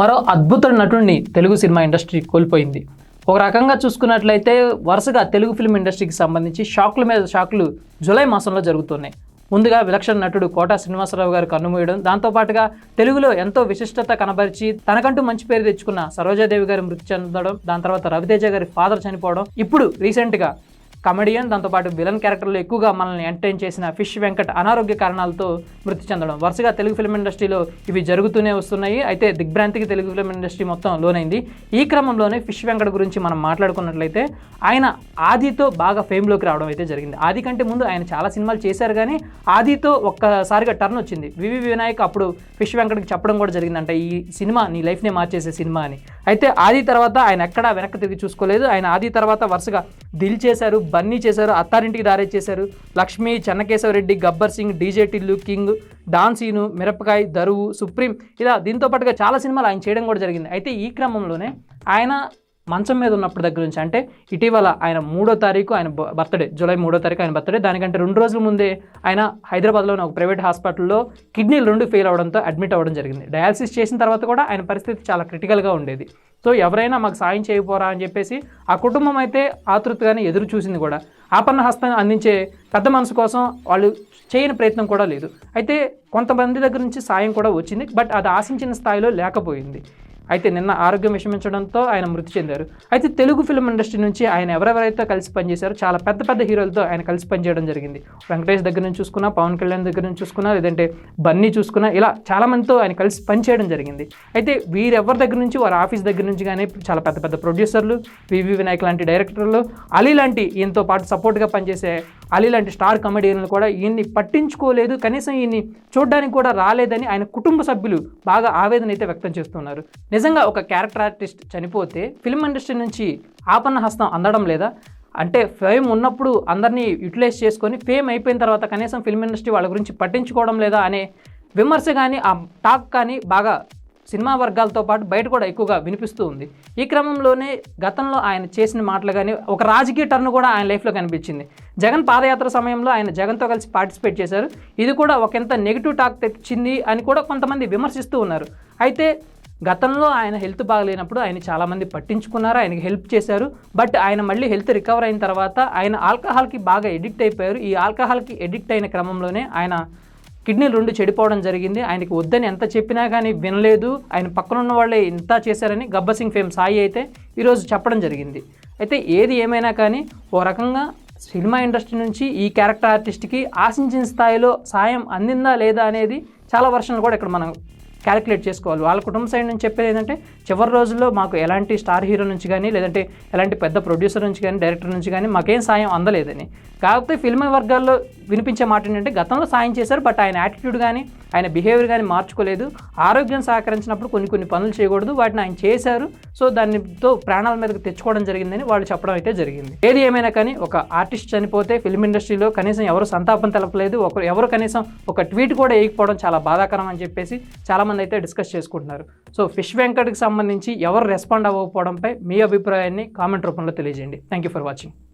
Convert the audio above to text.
మరో అద్భుత నటుడిని Telugu cinema industry కోల్పోయింది. ఒక రకంగా చూసుకున్నట్లయితే వరుసగా తెలుగు ఫిల్మ్ ఇండస్ట్రీకి సంబంధించి షాక్ల మీద షాక్లు జూలై మాసంలో జరుగుతున్నాయి. ముందుగా విలక్షణ నటుడు కోట శ్రీనివాసరావు గారు కన్నుమూయడం దాంతోపాటుగా తెలుగులో ఎంతో విశిష్టత కనబరిచి తనకంటూ మంచి పేరు తెచ్చుకున్న సరోజాదేవి గారి మృతి చెందడం దాని తర్వాత రవితేజ గారి ఫాదర్ చనిపోవడం ఇప్పుడు రీసెంట్గా కమెడియన్ దాంతోపాటు విలన్ క్యారెక్టర్లో ఎక్కువగా మనల్ని ఎంటర్టైన్ చేసిన ఫిష్ వెంకట్ అనారోగ్య కారణాలతో మృతి చెందడం. వరుసగా తెలుగు ఫిల్మ్ ఇండస్ట్రీలో ఇవి జరుగుతూనే వస్తున్నాయి. అయితే దిగ్భ్రాంతికి తెలుగు ఫిల్మ్ ఇండస్ట్రీ మొత్తం లోనైంది. ఈ క్రమంలోనే ఫిష్ వెంకట్ గురించి మనం మాట్లాడుకున్నట్లయితే ఆయన ఆదితో బాగా ఫేమ్లోకి రావడం అయితే జరిగింది. ఆది కంటే ముందు ఆయన చాలా సినిమాలు చేశారు కానీ ఆదితో ఒక్కసారిగా టర్న్ వచ్చింది. వివి వినాయక్ అప్పుడు ఫిష్ వెంకట్కి చెప్పడం కూడా జరిగిందంట ఈ సినిమా నీ లైఫ్నే మార్చేసే సినిమా అని. అయితే ఆది తర్వాత ఆయన ఎక్కడా వెనక్కి తిరిగి చూసుకోలేదు. ఆయన ఆది తర్వాత వరుసగా దిల్ చేశారు బన్నీ చేశారు అత్తారింటికి దారే చేశారు Lakshmi Chennakesava Reddy Gabbar Singh DJ Tillu King Don Seenu Mirapakaya Daruvu Supreme. ఇలా దీంతో పాటుగా చాలా సినిమాలు ఆయన చేయడం కూడా జరిగింది. అయితే ఈ క్రమంలోనే ఆయన మంచం మీద ఉన్నప్పటి దగ్గర నుంచి అంటే ఇటీవల ఆయన మూడో తారీఖు ఆయన బర్త్డే జూలై మూడో తారీఖు ఆయన బర్త్డే దానికంటే రెండు రోజుల ముందే ఆయన హైదరాబాద్లోని ఒక ప్రైవేట్ హాస్పిటల్లో కిడ్నీలు రెండు ఫెయిల్ అవడంతో అడ్మిట్ అవ్వడం జరిగింది. డయాలసిస్ చేసిన తర్వాత కూడా ఆయన పరిస్థితి చాలా క్రిటికల్గా ఉండేది. సో ఎవరైనా మాకు సాయం చేయకపోరా అని చెప్పేసి ఆ కుటుంబం అయితే ఆతృతగానే ఎదురు చూసింది కూడా. ఆపన్న హస్తం అందించే పెద్ద మనసు కోసం వాళ్ళు చేయని ప్రయత్నం కూడా లేదు. అయితే కొంతమంది దగ్గర నుంచి సాయం కూడా వచ్చింది బట్ అది ఆశించిన స్థాయిలో లేకపోయింది. అయితే నిన్న ఆరోగ్యం విషమించడంతో ఆయన మృతి చెందారు. అయితే తెలుగు ఫిల్మ్ ఇండస్ట్రీ నుంచి ఆయన ఎవరెవరైతే కలిసి పనిచేశారో చాలా పెద్ద పెద్ద హీరోలతో ఆయన కలిసి పనిచేయడం జరిగింది. వెంకటేష్ దగ్గర నుంచి చూసుకున్నా పవన్ కళ్యాణ్ దగ్గర నుంచి చూసుకున్నా లేదంటే బన్నీ చూసుకున్నా ఇలా చాలా మందితో ఆయన కలిసి పనిచేయడం జరిగింది. అయితే వీరెవరి దగ్గర నుంచి వారి ఆఫీస్ దగ్గర నుంచి కానీ చాలా పెద్ద పెద్ద ప్రొడ్యూసర్లు వివి వినాయక్ లాంటి డైరెక్టర్లు అలీ లాంటి ఈయనతో పాటు సపోర్ట్గా పనిచేసే అలీ లాంటి స్టార్ కమెడియన్లు కూడా ఈయన్ని పట్టించుకోలేదు. కనీసం ఈయన్ని చూడడానికి కూడా రాలేదని ఆయన కుటుంబ సభ్యులు బాగా ఆవేదన అయితే వ్యక్తం చేస్తున్నారు. నిజంగా ఒక క్యారెక్టర్ ఆర్టిస్ట్ చనిపోతే ఫిల్మ్ ఇండస్ట్రీ నుంచి ఆపన్న హస్తం అందడం లేదా? అంటే ఫేమ్ ఉన్నప్పుడు అందరినీ యూటిలైజ్ చేసుకొని ఫేమ్ అయిపోయిన తర్వాత కనీసం ఫిల్మ్ ఇండస్ట్రీ వాళ్ళ గురించి పట్టించుకోవడం లేదా అనే విమర్శ కానీ ఆ టాక్ కానీ బాగా సినిమా వర్గాలతో పాటు బయట కూడా ఎక్కువగా వినిపిస్తూ ఉంది. ఈ క్రమంలోనే గతంలో ఆయన చేసిన మాటలు కానీ ఒక రాజకీయ టర్న్ కూడా ఆయన లైఫ్లో కనిపించింది. జగన్ పాదయాత్ర సమయంలో ఆయన జగన్తో కలిసి పార్టిసిపేట్ చేశారు. ఇది కూడా ఒకంత నెగిటివ్ టాక్ తెచ్చింది అని కూడా కొంతమంది విమర్శిస్తూ ఉన్నారు. అయితే గతంలో ఆయన హెల్త్ బాగలేనప్పుడు ఆయన చాలామంది పట్టించుకున్నారు ఆయనకి హెల్ప్ చేశారు. బట్ ఆయన మళ్ళీ హెల్త్ రికవర్ అయిన తర్వాత ఆయన ఆల్కహాల్కి బాగా ఎడిక్ట్ అయిపోయారు. ఈ ఆల్కహాల్కి ఎడిక్ట్ అయిన క్రమంలోనే ఆయన కిడ్నీలు రెండు చెడిపోవడం జరిగింది. ఆయనకి వద్దని ఎంత చెప్పినా కానీ వినలేదు. ఆయన పక్కనున్న వాళ్ళే ఇంత చేశారని గబ్బసింగ్ ఫేమ్ సాయి అయితే ఈరోజు చెప్పడం జరిగింది. అయితే ఏది ఏమైనా కానీ ఓ రకంగా సినిమా ఇండస్ట్రీ నుంచి ఈ క్యారెక్టర్ ఆర్టిస్ట్కి ఆశించిన స్థాయిలో సాయం అందిందా లేదా అనేది చాలా వర్షన్లు కూడా ఇక్కడ మనం క్యాలిక్యులేట్ చేసుకోవాలి. వాళ్ళ కుటుంబ సైడ్ నుంచి చెప్పేది ఏంటంటే చివరి రోజుల్లో మాకు ఎలాంటి స్టార్ హీరో నుంచి కానీ లేదంటే ఎలాంటి పెద్ద ప్రొడ్యూసర్ నుంచి కానీ డైరెక్టర్ నుంచి కానీ మాకేం సాయం అందలేదని. కాకపోతే ఫిల్మ్ వర్గాల్లో వినిపించే మాట ఏంటంటే గతంలో సాయం చేశారు బట్ ఆయన యాటిట్యూడ్ కానీ ఆయన బిహేవియర్ కానీ మార్చుకోలేదు. ఆరోగ్యం సహకరించినప్పుడు కొన్ని కొన్ని పనులు చేయకూడదు వాటిని ఆయన చేశారు. సో దానితో ప్రాణాల మీదకి తెచ్చుకోవడం జరిగిందని వాళ్ళు చెప్పడం అయితే జరిగింది. ఏది ఏమైనా కానీ ఒక ఆర్టిస్ట్ చనిపోతే ఫిల్మ్ ఇండస్ట్రీలో కనీసం ఎవరు సంతాపం తెలపలేదు ఒకరు ఎవరు కనీసం ఒక ట్వీట్ కూడా వేయకపోవడం చాలా బాధాకరం అని చెప్పేసి చాలామంది అయితే డిస్కస్ చేసుకుంటున్నారు. సో ఫిష్ వెంకట్కి సంబంధించి ఎవరు రెస్పాండ్ అవ్వకపోవడంపై మీ అభిప్రాయాన్ని కామెంట్ రూపంలో తెలియజేయండి. Thank you for watching